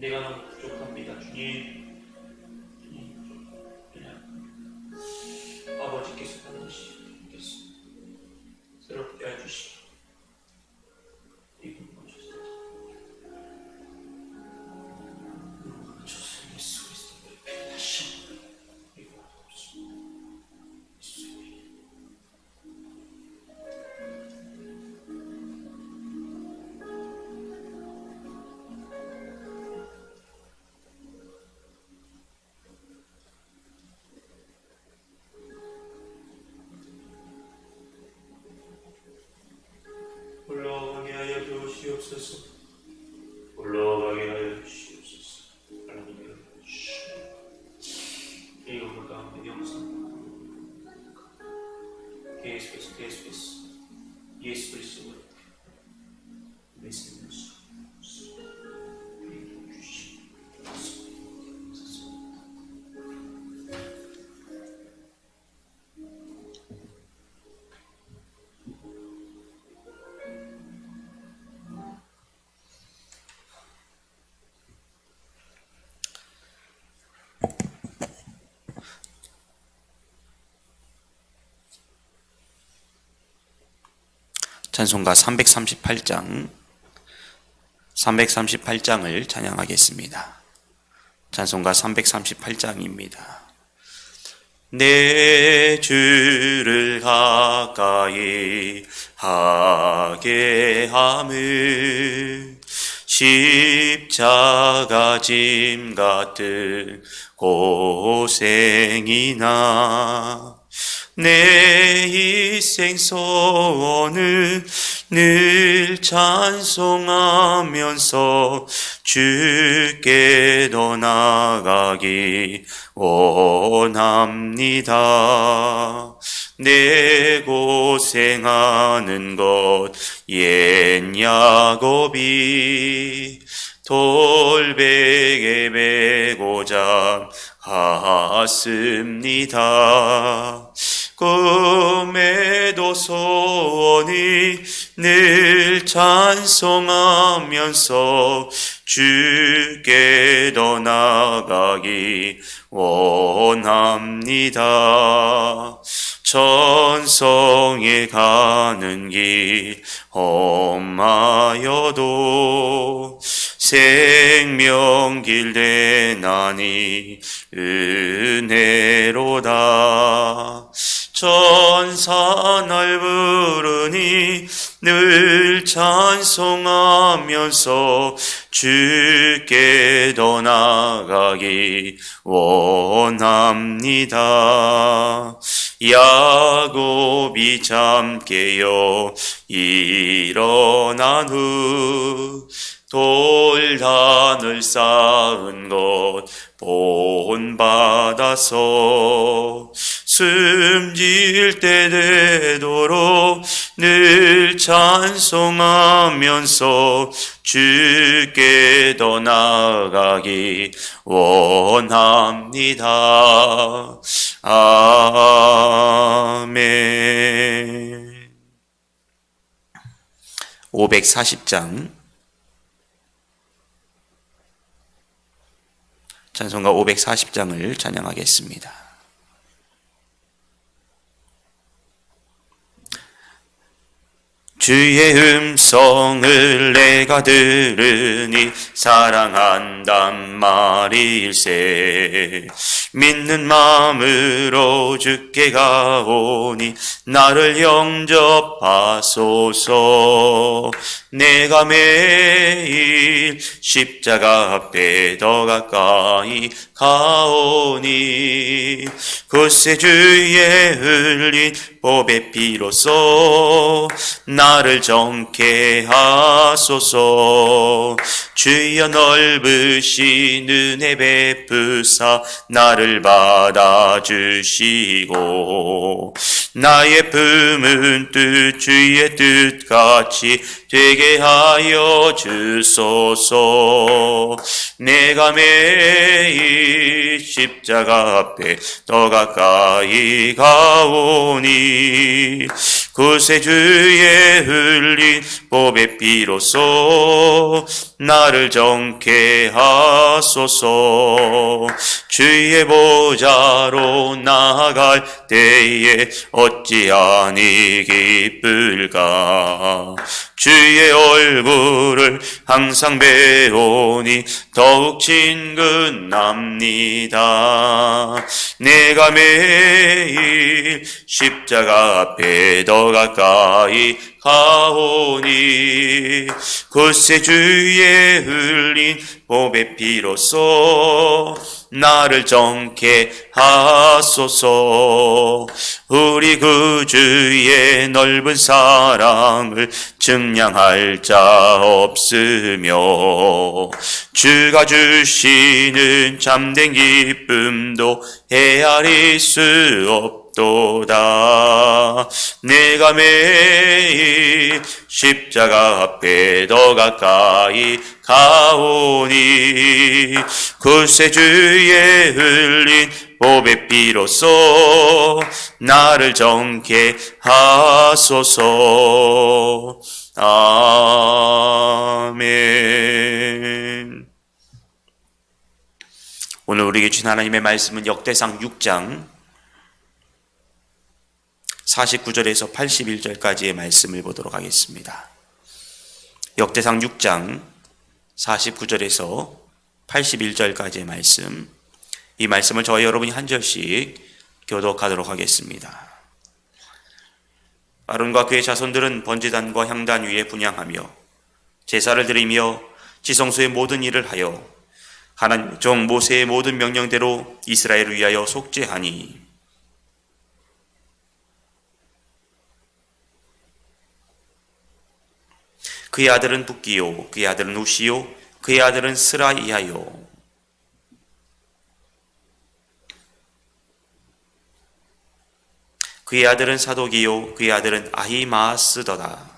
내가 너무 부족합니다, 주님. 계속해서 계속해서 예수 그 찬송가 338장 338장을 찬양하겠습니다. 찬송가 338장입니다. 내 주를 가까이 하게 함을 십자가 짐 같은 고생이나 내 일생 소원을 늘 찬송하면서 주께 더 나가기 원합니다. 내 고생하는 것 옛 야곱이 돌베개 베고자 갔습니다. 꿈에도 소원이 늘 찬송하면서 주께 더 나가기 원합니다. 천성에 가는 길 험하여도 생명길 대나니 은혜로다. 천사 날 부르니 늘 찬송하면서 주께 더 나가기 원합니다. 야곱이 잠 깨어 일어난 후 돌단을 쌓은 것 본받아서 숨질 때 되도록 늘 찬송하면서 주께 더 나가기 원합니다. 아멘. 540장 찬송가 540장을 찬양하겠습니다. 주의 음성을 내가 들으니 사랑한단 말일세. 믿는 마음으로 주께 가오니 나를 영접하소서. 내가 매일 십자가 앞에 더 가까이 가오니 그새 주의 흘린 법의 피로써 나를 정케 하소서. 주여 넓으신 은혜 베푸사 나를 받아주시고 나의 품은 뜻 주의 뜻같이 되게 하여 주소서. 내가 매일 십자가 앞에 더 가까이 가오니 구세주의 흘린 보배 피로써 나를 정케 하소서. 주의 보좌로 나아갈 때에 어찌하니 기쁠까? 주의 얼굴을 항상 배우니 더욱 친근합니다. 내가 매일 십자가 앞에 더 가까이 가오니 그새 주의 흘린 보배 피로써 나를 정케 하소서. 우리 그 주의 넓은 사랑을 증량할 자 없으며 주가 주시는 참된 기쁨도 헤아릴 수 없 도다. 내가 매일 십자가 앞에 더 가까이 가오니 그새 주의 흘린 보배 피로써 나를 정케 하소서. 아멘. 오늘 우리에게 주신 하나님의 말씀은 역대상 6장 49절에서 81절까지의 말씀을 보도록 하겠습니다. 역대상 6장 49절에서 81절까지의 말씀. 이 말씀을 저희 여러분이 한 절씩 교독하도록 하겠습니다. 아론과 그의 자손들은 번제단과 향단 위에 분양하며 제사를 드리며 지성소의 모든 일을 하여 하나님 종 모세의 모든 명령대로 이스라엘을 위하여 속죄하니 그의 아들은 북기요 그의 아들은 우시요 그의 아들은 스라이야요. 그의 아들은 사독이요 그의 아들은 아히마스더다.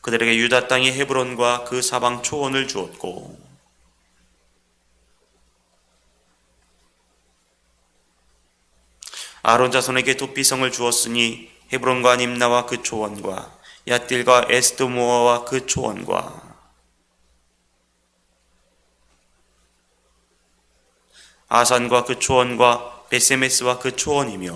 그들에게 유다 땅의 헤브론과 그 사방 초원을 주었고 아론 자손에게 도피성을 주었으니 헤브론과 님나와 그 초원과 야딜과 에스드모아와 그 초원과 아산과 그 초원과 베세메스와 그 초원이며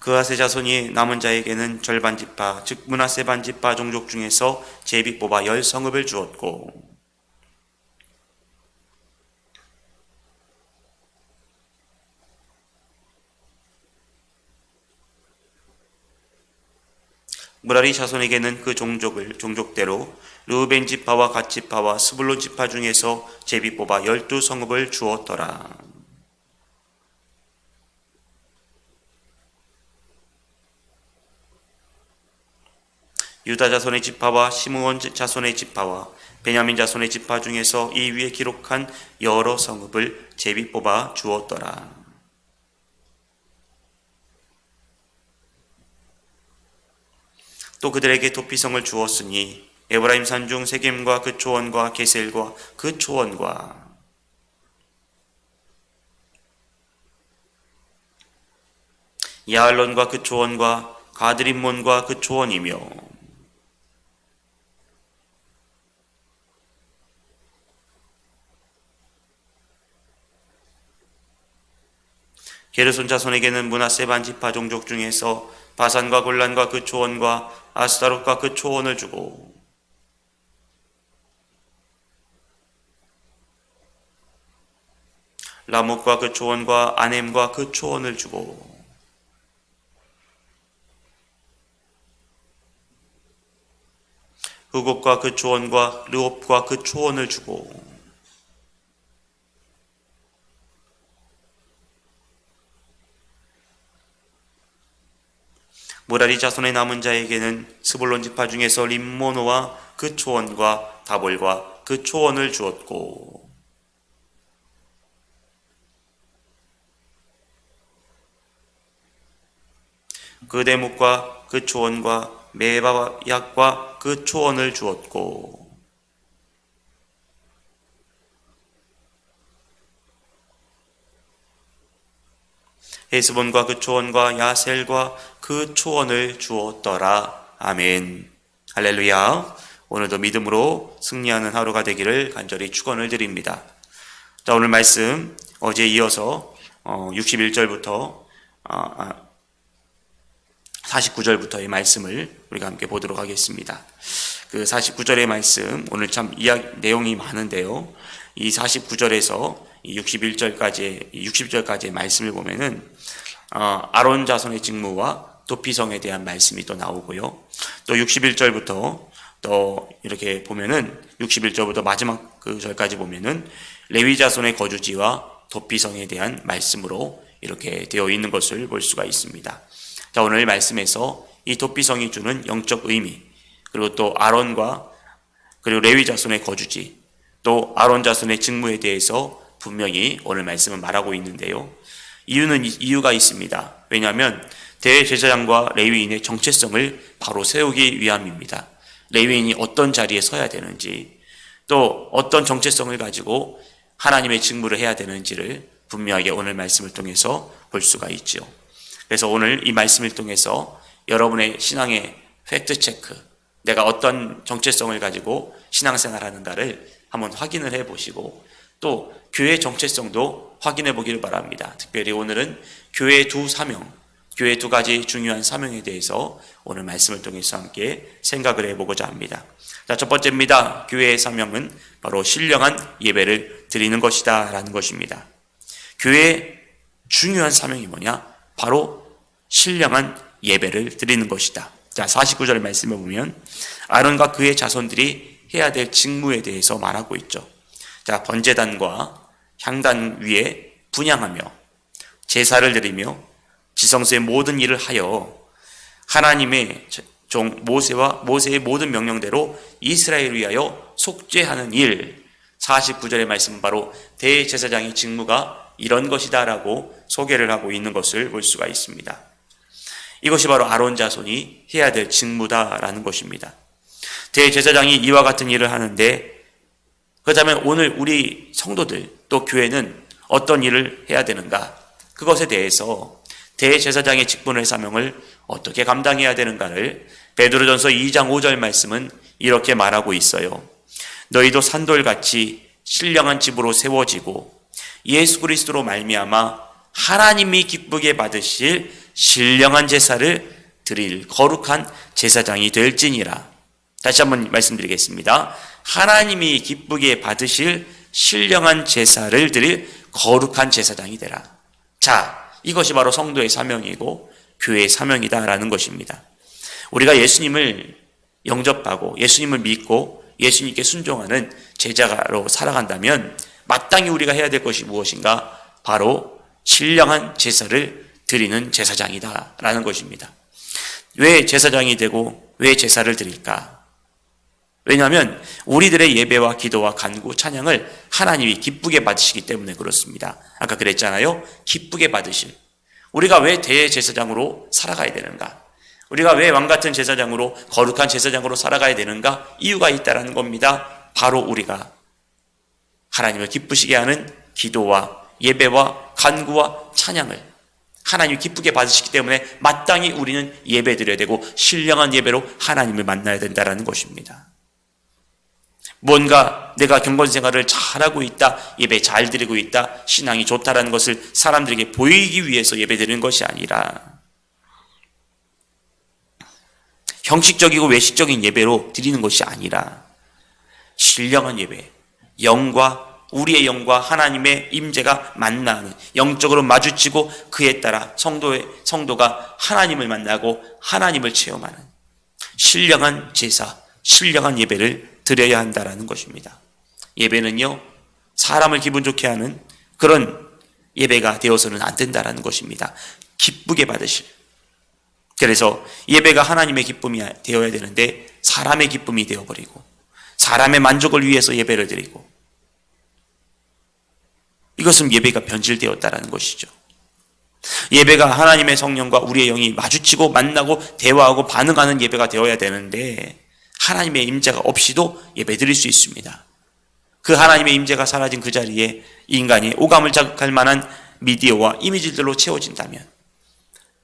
그아세 자손이 남은 자에게는 절반 지파 즉 문하세 반 지파 종족 중에서 제비 뽑아 열 성읍을 주었고 무라리 자손에게는 그 종족을 종족대로 르우벤 지파와 갓 지파와 스불론 지파 중에서 제비 뽑아 열두 성읍을 주었더라. 유다 자손의 지파와 시므온 자손의 지파와 베냐민 자손의 지파 중에서 이 위에 기록한 여러 성읍을 제비 뽑아 주었더라. 또 그들에게 도피성을 주었으니 에브라임 산중 세겜과 그 초원과 게셀과 그 초원과 야알론과 그 초원과 가드림몬과 그 초원이며 게르손 자손에게는 문하세 반지파 종족 중에서 바산과 골란과 그 초원과 아스타롯과 그 초원을 주고 라목과 그 초원과 아넴과 그 초원을 주고 후곡과 그 초원과 르옵과 그 초원을 주고 모라리 자손의 남은 자에게는 스불론 지파 중에서 림모노와 그 초원과 다볼과 그 초원을 주었고. 그 대목과 그 초원과 메바약과 그 초원을 주었고. 헤스본과 그 초원과 야셀과 그 초원을 주었더라. 아멘. 할렐루야. 오늘도 믿음으로 승리하는 하루가 되기를 간절히 축원을 드립니다. 자, 오늘 말씀 어제 이어서 61절부터 49절부터의 말씀을 우리가 함께 보도록 하겠습니다. 그 49절의 말씀 오늘 참 이야기 내용이 많은데요. 이 49절에서 61절까지 60절까지의 말씀을 보면은 어, 아론 자손의 직무와 도피성에 대한 말씀이 또 나오고요. 또 61절부터 또 이렇게 보면은 61절부터 마지막 그 절까지 보면은 레위 자손의 거주지와 도피성에 대한 말씀으로 이렇게 되어 있는 것을 볼 수가 있습니다. 자, 오늘 말씀에서 이 도피성이 주는 영적 의미, 그리고 또 아론과 그리고 레위 자손의 거주지, 또 아론 자손의 직무에 대해서 분명히 오늘 말씀은 말하고 있는데요. 이유는 이유가 있습니다. 왜냐하면 대제사장과 레위인의 정체성을 바로 세우기 위함입니다. 레위인이 어떤 자리에 서야 되는지, 또 어떤 정체성을 가지고 하나님의 직무를 해야 되는지를 분명하게 오늘 말씀을 통해서 볼 수가 있죠. 그래서 오늘 이 말씀을 통해서 여러분의 신앙의 팩트 체크, 내가 어떤 정체성을 가지고 신앙생활 하는가를 한번 확인을 해 보시고 또 교회 정체성도 확인해 보기를 바랍니다. 특별히 오늘은 교회 두 사명, 교회 두 가지 중요한 사명에 대해서 오늘 말씀을 통해서 함께 생각을 해보고자 합니다. 자, 첫 번째입니다. 교회의 사명은 바로 신령한 예배를 드리는 것이다. 라는 것입니다. 교회의 중요한 사명이 뭐냐? 바로 신령한 예배를 드리는 것이다. 자, 49절 말씀을 보면 아론과 그의 자손들이 해야 될 직무에 대해서 말하고 있죠. 자, 번제단과 향단 위에 분양하며 제사를 드리며 지성소의 모든 일을 하여 하나님의 종 모세와 모세의 모든 명령대로 이스라엘을 위하여 속죄하는 일 49절의 말씀은 바로 대제사장의 직무가 이런 것이다라고 소개를 하고 있는 것을 볼 수가 있습니다. 이것이 바로 아론 자손이 해야 될 직무다라는 것입니다. 대제사장이 이와 같은 일을 하는데 그렇다면 오늘 우리 성도들 또 교회는 어떤 일을 해야 되는가? 그것에 대해서 대제사장의 직분의 사명을 어떻게 감당해야 되는가를 베드로전서 2장 5절 말씀은 이렇게 말하고 있어요. 너희도 산돌같이 신령한 집으로 세워지고 예수 그리스도로 말미암아 하나님이 기쁘게 받으실 신령한 제사를 드릴 거룩한 제사장이 될지니라. 다시 한번 말씀드리겠습니다. 하나님이 기쁘게 받으실 신령한 제사를 드릴 거룩한 제사장이 되라. 자, 이것이 바로 성도의 사명이고 교회의 사명이다라는 것입니다. 우리가 예수님을 영접하고 예수님을 믿고 예수님께 순종하는 제자로 살아간다면 마땅히 우리가 해야 될 것이 무엇인가? 바로 신령한 제사를 드리는 제사장이다라는 것입니다. 왜 제사장이 되고 왜 제사를 드릴까? 왜냐하면 우리들의 예배와 기도와 간구, 찬양을 하나님이 기쁘게 받으시기 때문에 그렇습니다. 아까 그랬잖아요. 기쁘게 받으실. 우리가 왜 대제사장으로 살아가야 되는가? 우리가 왜 왕 같은 제사장으로 거룩한 제사장으로 살아가야 되는가? 이유가 있다라는 겁니다. 바로 우리가 하나님을 기쁘시게 하는 기도와 예배와 간구와 찬양을 하나님이 기쁘게 받으시기 때문에 마땅히 우리는 예배 드려야 되고 신령한 예배로 하나님을 만나야 된다라는 것입니다. 뭔가 내가 경건 생활을 잘하고 있다, 예배 잘 드리고 있다, 신앙이 좋다라는 것을 사람들에게 보이기 위해서 예배 드리는 것이 아니라 형식적이고 외식적인 예배로 드리는 것이 아니라 신령한 예배, 영과 우리의 영과 하나님의 임재가 만나는 영적으로 마주치고 그에 따라 성도의 성도가 하나님을 만나고 하나님을 체험하는 신령한 제사, 신령한 예배를 드려야 한다라는 것입니다. 예배는요 사람을 기분 좋게 하는 그런 예배가 되어서는 안 된다라는 것입니다. 기쁘게 받으실 그래서 예배가 하나님의 기쁨이 되어야 되는데 사람의 기쁨이 되어버리고 사람의 만족을 위해서 예배를 드리고 이것은 예배가 변질되었다라는 것이죠. 예배가 하나님의 성령과 우리의 영이 마주치고 만나고 대화하고 반응하는 예배가 되어야 되는데 하나님의 임재가 없이도 예배 드릴 수 있습니다. 그 하나님의 임재가 사라진 그 자리에 인간이 오감을 자극할 만한 미디어와 이미지들로 채워진다면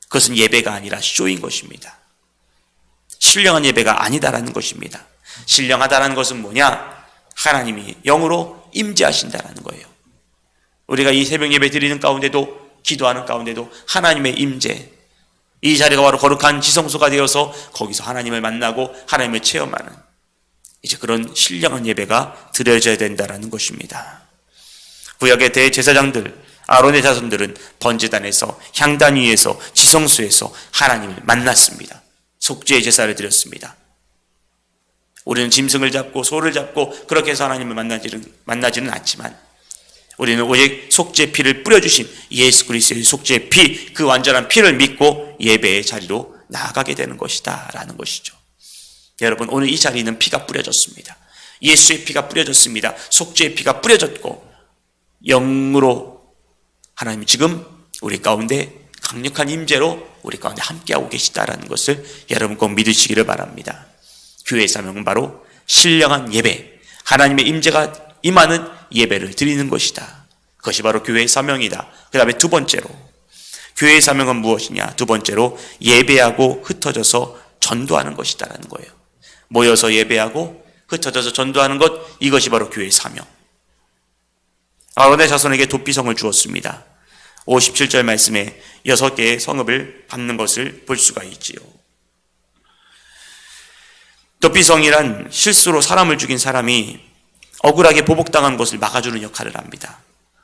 그것은 예배가 아니라 쇼인 것입니다. 신령한 예배가 아니다라는 것입니다. 신령하다라는 것은 뭐냐? 하나님이 영으로 임재하신다라는 거예요. 우리가 이 새벽 예배 드리는 가운데도 기도하는 가운데도 하나님의 임재 이 자리가 바로 거룩한 지성소가 되어서 거기서 하나님을 만나고 하나님을 체험하는 이제 그런 신령한 예배가 드려져야 된다라는 것입니다. 구약의 대제사장들 아론의 자손들은 번제단에서 향단 위에서 지성소에서 하나님을 만났습니다. 속죄의 제사를 드렸습니다. 우리는 짐승을 잡고 소를 잡고 그렇게 해서 하나님을 만나지는, 만나지는 않지만 우리는 오직 속죄 피를 뿌려주신 예수 그리스도의 속죄 피, 그 완전한 피를 믿고 예배의 자리로 나아가게 되는 것이다. 라는 것이죠. 여러분, 오늘 이 자리는 피가 뿌려졌습니다. 예수의 피가 뿌려졌습니다. 속죄의 피가 뿌려졌고, 영으로 하나님이 지금 우리 가운데 강력한 임재로 우리 가운데 함께하고 계시다라는 것을 여러분 꼭 믿으시기를 바랍니다. 교회의 사명은 바로 신령한 예배, 하나님의 임재가 임하는 예배를 드리는 것이다. 그것이 바로 교회의 사명이다. 그 다음에 두 번째로, 교회의 사명은 무엇이냐? 두 번째로, 예배하고 흩어져서 전도하는 것이다라는 거예요. 모여서 예배하고 흩어져서 전도하는 것, 이것이 바로 교회의 사명. 아론의 자손에게 도피성을 주었습니다. 57절 말씀에 여섯 개의 성읍을 밟는 것을 볼 수가 있지요. 도피성이란 실수로 사람을 죽인 사람이 억울하게 보복당한 것을 막아주는 역할을 합니다.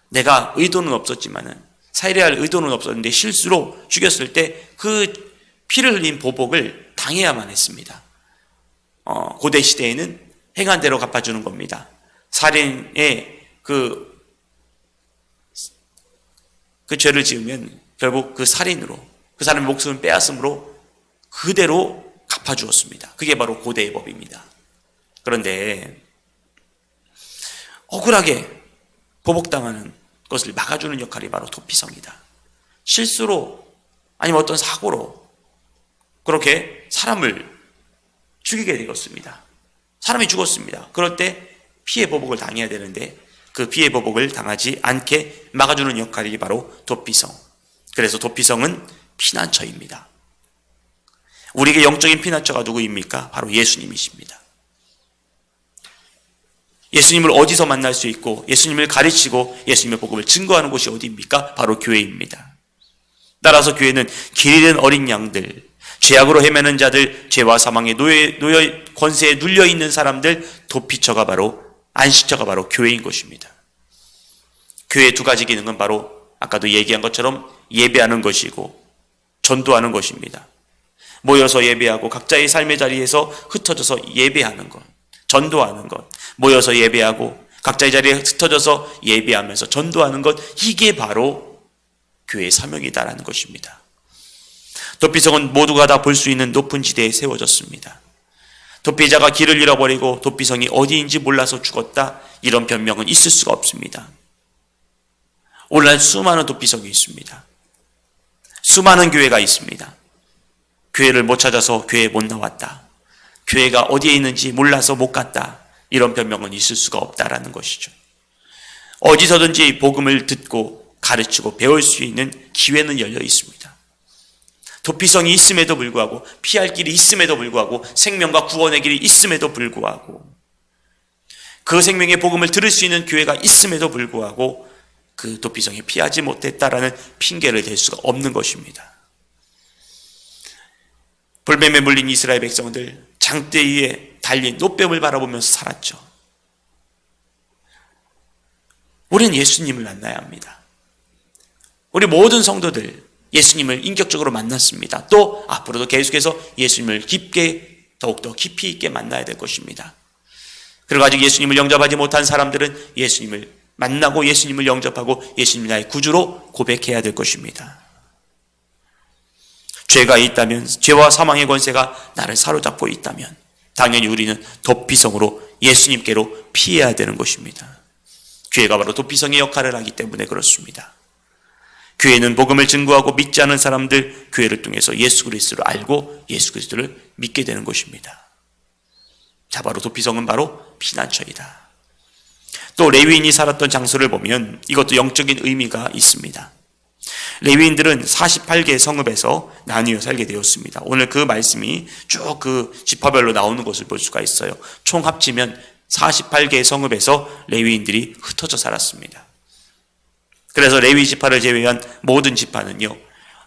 내가 의도는 없었지만은 살해할 의도는 없었는데 실수로 죽였을 때 그 피를 흘린 보복을 당해야만 했습니다. 어, 고대 시대에는 행한 대로 갚아주는 겁니다. 살인의 그, 그 죄를 지으면 결국 그 살인으로 그 사람의 목숨을 빼앗음으로 그대로 갚아주었습니다. 그게 바로 고대의 법입니다. 그런데 억울하게 보복당하는 것을 막아주는 역할이 바로 도피성이다. 실수로 아니면 어떤 사고로 그렇게 사람을 죽이게 되었습니다. 사람이 죽었습니다. 그럴 때 피해 보복을 당해야 되는데 그 피해 보복을 당하지 않게 막아주는 역할이 바로 도피성. 그래서 도피성은 피난처입니다. 우리에게 영적인 피난처가 누구입니까? 바로 예수님이십니다. 예수님을 어디서 만날 수 있고 예수님을 가르치고 예수님의 복음을 증거하는 곳이 어디입니까? 바로 교회입니다. 따라서 교회는 길 잃은 어린 양들, 죄악으로 헤매는 자들, 죄와 사망의 노예, 노예 권세에 눌려 있는 사람들 도피처가 바로 안식처가 바로 교회인 것입니다. 교회의 두 가지 기능은 바로 아까도 얘기한 것처럼 예배하는 것이고 전도하는 것입니다. 모여서 예배하고 각자의 삶의 자리에서 흩어져서 예배하는 것, 전도하는 것, 모여서 예배하고 각자의 자리에 흩어져서 예배하면서 전도하는 것, 이게 바로 교회의 사명이다라는 것입니다. 도피성은 모두가 다 볼 수 있는 높은 지대에 세워졌습니다. 도피자가 길을 잃어버리고 도피성이 어디인지 몰라서 죽었다. 이런 변명은 있을 수가 없습니다. 오늘날 수많은 도피성이 있습니다. 수많은 교회가 있습니다. 교회를 못 찾아서 교회에 못 나왔다. 교회가 어디에 있는지 몰라서 못 갔다. 이런 변명은 있을 수가 없다라는 것이죠. 어디서든지 복음을 듣고 가르치고 배울 수 있는 기회는 열려 있습니다. 도피성이 있음에도 불구하고 피할 길이 있음에도 불구하고 생명과 구원의 길이 있음에도 불구하고 그 생명의 복음을 들을 수 있는 교회가 있음에도 불구하고 그 도피성에 피하지 못했다라는 핑계를 댈 수가 없는 것입니다. 불뱀에 물린 이스라엘 백성들 장대 위에 달린 노뱀을 바라보면서 살았죠. 우리는 예수님을 만나야 합니다. 우리 모든 성도들 예수님을 인격적으로 만났습니다. 또 앞으로도 계속해서 예수님을 깊게 더욱더 깊이 있게 만나야 될 것입니다. 그리고 아직 예수님을 영접하지 못한 사람들은 예수님을 만나고 예수님을 영접하고 예수님 나의 구주로 고백해야 될 것입니다. 죄가 있다면 죄와 사망의 권세가 나를 사로잡고 있다면 당연히 우리는 도피성으로 예수님께로 피해야 되는 것입니다. 교회가 바로 도피성의 역할을 하기 때문에 그렇습니다. 교회는 복음을 증거하고 믿지 않은 사람들 교회를 통해서 예수 그리스도를 알고 예수 그리스도를 믿게 되는 것입니다. 자 바로 도피성은 바로 피난처이다. 또 레위인이 살았던 장소를 보면 이것도 영적인 의미가 있습니다. 레위인들은 48개의 성읍에서 나뉘어 살게 되었습니다. 오늘 그 말씀이 쭉 그 지파별로 나오는 것을 볼 수가 있어요. 총 합치면 48개의 성읍에서 레위인들이 흩어져 살았습니다. 그래서 레위 지파를 제외한 모든 지파는요.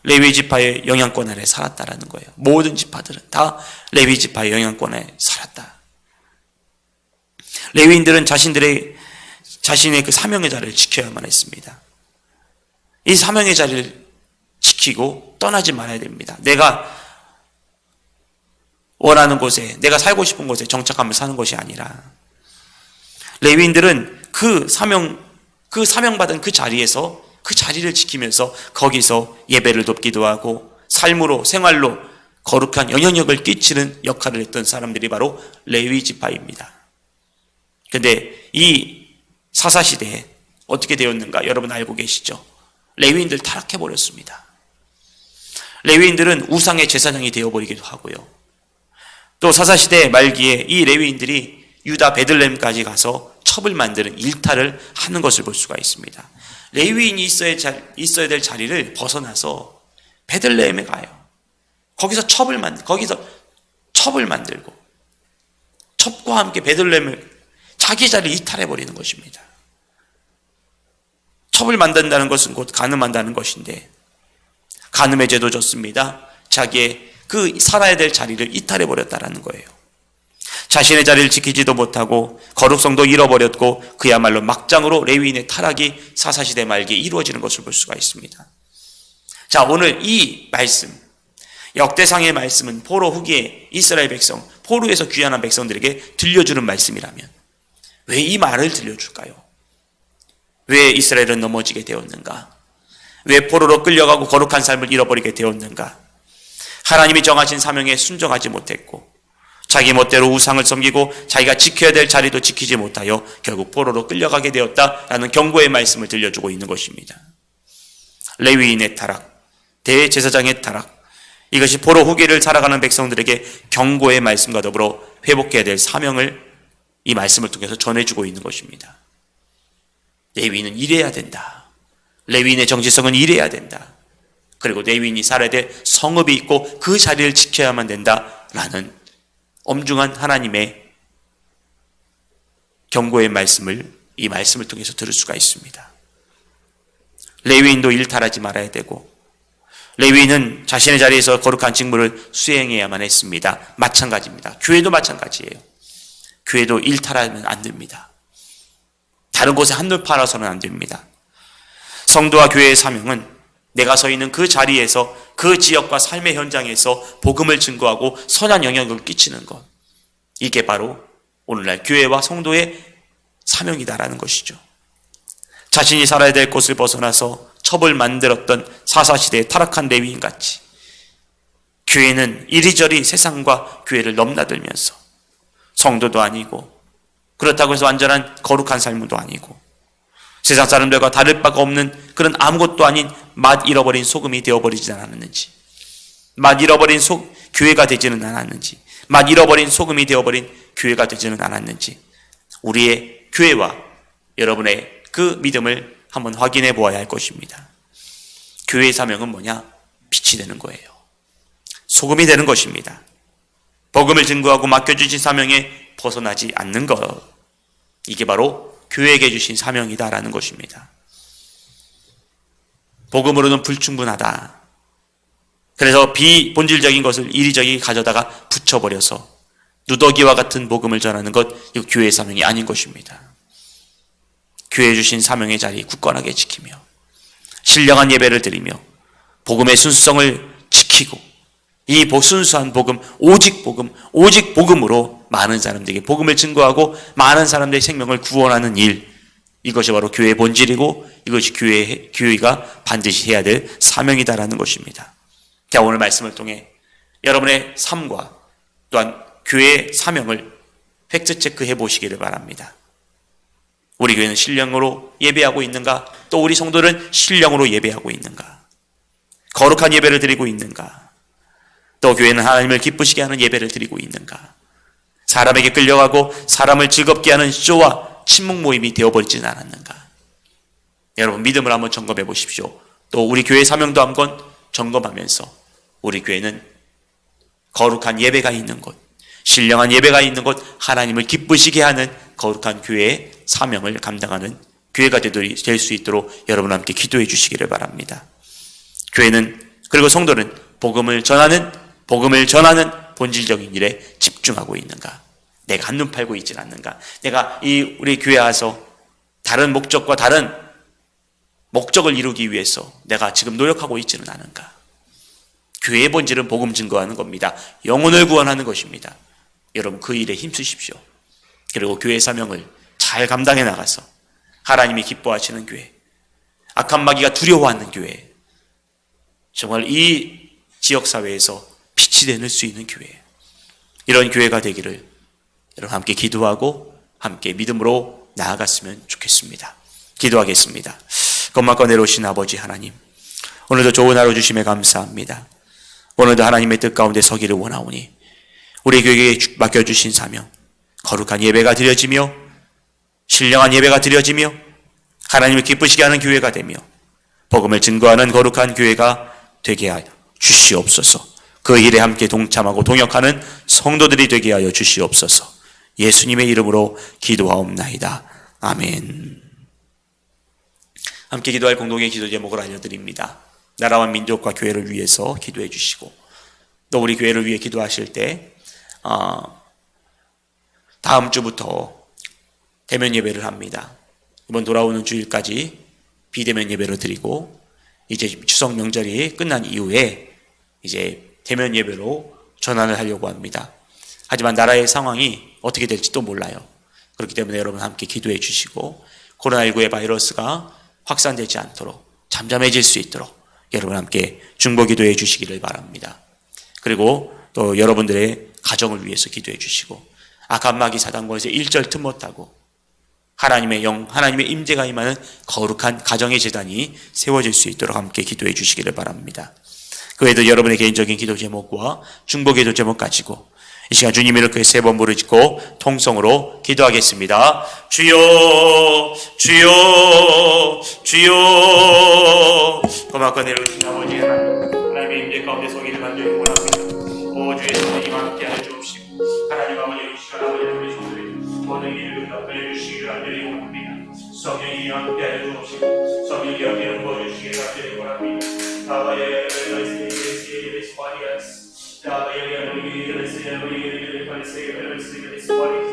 레위 지파의 영향권 아래 살았다라는 거예요. 모든 지파들은 다 레위 지파의 영향권 아래 살았다. 레위인들은 자신들의 자신의 그 사명의 자리를 지켜야만 했습니다. 이 사명의 자리를 지키고 떠나지 말아야 됩니다. 내가 원하는 곳에, 내가 살고 싶은 곳에 정착하며 사는 것이 아니라, 레위인들은 그 사명, 그 사명받은 그 자리에서 그 자리를 지키면서 거기서 예배를 돕기도 하고, 삶으로, 생활로 거룩한 영향력을 끼치는 역할을 했던 사람들이 바로 레위 지파입니다. 근데 이 사사시대에 어떻게 되었는가 여러분 알고 계시죠? 레위인들 타락해 버렸습니다. 레위인들은 우상의 제사장이 되어 버리기도 하고요. 또 사사시대 말기에 이 레위인들이 유다 베들렘까지 가서 첩을 만드는 일탈을 하는 것을 볼 수가 있습니다. 레위인이 있어야, 자, 있어야 될 자리를 벗어나서 베들레헴에 가요. 거기서 첩을 만 거기서 첩을 만들고 첩과 함께 베들레헴을 자기 자리를 이탈해 버리는 것입니다. 첩을 만든다는 것은 곧 가늠한다는 것인데 가늠의 죄도 졌습니다. 자기의 그 살아야 될 자리를 이탈해 버렸다라는 거예요. 자신의 자리를 지키지도 못하고 거룩성도 잃어버렸고 그야말로 막장으로 레위인의 타락이 사사시대 말기에 이루어지는 것을 볼 수가 있습니다. 자, 오늘 이 말씀 역대상의 말씀은 포로 후기에 이스라엘 백성, 포로에서 귀환한 백성들에게 들려주는 말씀이라면 왜 이 말을 들려줄까요? 왜 이스라엘은 넘어지게 되었는가? 왜 포로로 끌려가고 거룩한 삶을 잃어버리게 되었는가? 하나님이 정하신 사명에 순종하지 못했고 자기 멋대로 우상을 섬기고 자기가 지켜야 될 자리도 지키지 못하여 결국 포로로 끌려가게 되었다라는 경고의 말씀을 들려주고 있는 것입니다. 레위인의 타락, 대제사장의 타락, 이것이 포로 후기를 살아가는 백성들에게 경고의 말씀과 더불어 회복해야 될 사명을 이 말씀을 통해서 전해주고 있는 것입니다. 레위인은 일해야 된다. 레위인의 정체성은 일해야 된다. 그리고 레위인이 살아야 될 성읍이 있고 그 자리를 지켜야만 된다라는 엄중한 하나님의 경고의 말씀을 이 말씀을 통해서 들을 수가 있습니다. 레위인도 일탈하지 말아야 되고 레위인은 자신의 자리에서 거룩한 직무를 수행해야만 했습니다. 마찬가지입니다. 교회도 마찬가지예요. 교회도 일탈하면 안 됩니다. 다른 곳에 한눈 팔아서는 안 됩니다. 성도와 교회의 사명은 내가 서 있는 그 자리에서 그 지역과 삶의 현장에서 복음을 증거하고 선한 영향을 끼치는 것. 이게 바로 오늘날 교회와 성도의 사명이다라는 것이죠. 자신이 살아야 될 곳을 벗어나서 첩을 만들었던 사사시대의 타락한 레위인 같이 교회는 이리저리 세상과 교회를 넘나들면서 성도도 아니고 그렇다고 해서 완전한 거룩한 삶도 아니고 세상 사람들과 다를 바가 없는 그런 아무것도 아닌 맛 잃어버린 소금이 되어버리지 않았는지 맛 잃어버린 소, 교회가 되지는 않았는지 맛 잃어버린 소금이 되어버린 교회가 되지는 않았는지 우리의 교회와 여러분의 그 믿음을 한번 확인해 보아야 할 것입니다. 교회의 사명은 뭐냐? 빛이 되는 거예요. 소금이 되는 것입니다. 복음을 증거하고 맡겨주신 사명에 벗어나지 않는 것. 이게 바로 교회에게 주신 사명이다라는 것입니다. 복음으로는 불충분하다. 그래서 비본질적인 것을 이리저리 가져다가 붙여버려서 누더기와 같은 복음을 전하는 것, 이 교회의 사명이 아닌 것입니다. 교회 주신 사명의 자리 굳건하게 지키며 신령한 예배를 드리며 복음의 순수성을 지키고 이 순수한 복음, 오직 복음, 오직 복음으로 많은 사람들에게 복음을 증거하고 많은 사람들의 생명을 구원하는 일, 이것이 바로 교회의 본질이고 이것이 교회, 교회가 반드시 해야 될 사명이다라는 것입니다. 자, 오늘 말씀을 통해 여러분의 삶과 또한 교회의 사명을 팩트 체크해 보시기를 바랍니다. 우리 교회는 신령으로 예배하고 있는가? 또 우리 성도는 신령으로 예배하고 있는가? 거룩한 예배를 드리고 있는가? 또 교회는 하나님을 기쁘시게 하는 예배를 드리고 있는가? 사람에게 끌려가고 사람을 즐겁게 하는 쇼와 침묵 모임이 되어버리지는 않았는가? 여러분 믿음을 한번 점검해 보십시오. 또 우리 교회 사명도 한번 점검하면서 우리 교회는 거룩한 예배가 있는 곳, 신령한 예배가 있는 곳, 하나님을 기쁘시게 하는 거룩한 교회의 사명을 감당하는 교회가 될 수 있도록 여러분 함께 기도해 주시기를 바랍니다. 교회는 그리고 성도는 복음을 전하는 복음을 전하는 본질적인 일에 집중하고 있는가? 내가 한눈 팔고 있지는 않는가? 내가 이 우리 교회 와서 다른 목적과 다른 목적을 이루기 위해서 내가 지금 노력하고 있지는 않은가? 교회의 본질은 복음 증거하는 겁니다. 영혼을 구원하는 것입니다. 여러분 그 일에 힘쓰십시오. 그리고 교회 사명을 잘 감당해 나가서 하나님이 기뻐하시는 교회, 악한 마귀가 두려워하는 교회, 정말 이 지역 사회에서 빛이 되는 수 있는 교회, 이런 교회가 되기를 여러분 함께 기도하고 함께 믿음으로 나아갔으면 좋겠습니다. 기도하겠습니다. 겁막과 내려오신 아버지 하나님, 오늘도 좋은 하루 주심에 감사합니다. 오늘도 하나님의 뜻 가운데 서기를 원하오니 우리 교회에 맡겨주신 사명, 거룩한 예배가 드려지며 신령한 예배가 드려지며 하나님을 기쁘시게 하는 교회가 되며 복음을 증거하는 거룩한 교회가 되게 하여 주시옵소서. 그 일에 함께 동참하고 동역하는 성도들이 되게 하여 주시옵소서. 예수님의 이름으로 기도하옵나이다. 아멘. 함께 기도할 공동의 기도 제목을 알려드립니다. 나라와 민족과 교회를 위해서 기도해 주시고 또 우리 교회를 위해 기도하실 때 어, 다음 주부터 대면 예배를 합니다. 이번 돌아오는 주일까지 비대면 예배를 드리고 이제 추석 명절이 끝난 이후에 이제 대면 예배로 전환을 하려고 합니다. 하지만 나라의 상황이 어떻게 될지도 몰라요. 그렇기 때문에 여러분 함께 기도해 주시고 코로나19의 바이러스가 확산되지 않도록 잠잠해질 수 있도록 여러분 함께 중보 기도해 주시기를 바랍니다. 그리고 또 여러분들의 가정을 위해서 기도해 주시고 악한 마귀 사단과에서 일절 틈 못하고 하나님의 영, 하나님의 임재가 임하는 거룩한 가정의 재단이 세워질 수 있도록 함께 기도해 주시기를 바랍니다. 그 외에도 여러분의 개인적인 기도 제목과 중보 기도 제목 가지고 이 시간 주님 이렇게 세 번 부르짖고 통성으로 기도하겠습니다. 주여, 주여, 주여. 고맙고 내려오신 아버지 하나님, 하나님의 임재 가운데 서기를 간절히 원합니다. 오 주의 성령님 함께 하여 주옵시고 하나님 아버지 이 시간 아버지 우리 성도들 모든 일을 답변해 주시기를 간절히 원합니다. 성령이 함께 하여 주옵시고 성령이 함께 보여주시기를 간절히 원합니다. 아버 Shall we, we, we, we, we, we, we, we, we, we, we, we, we,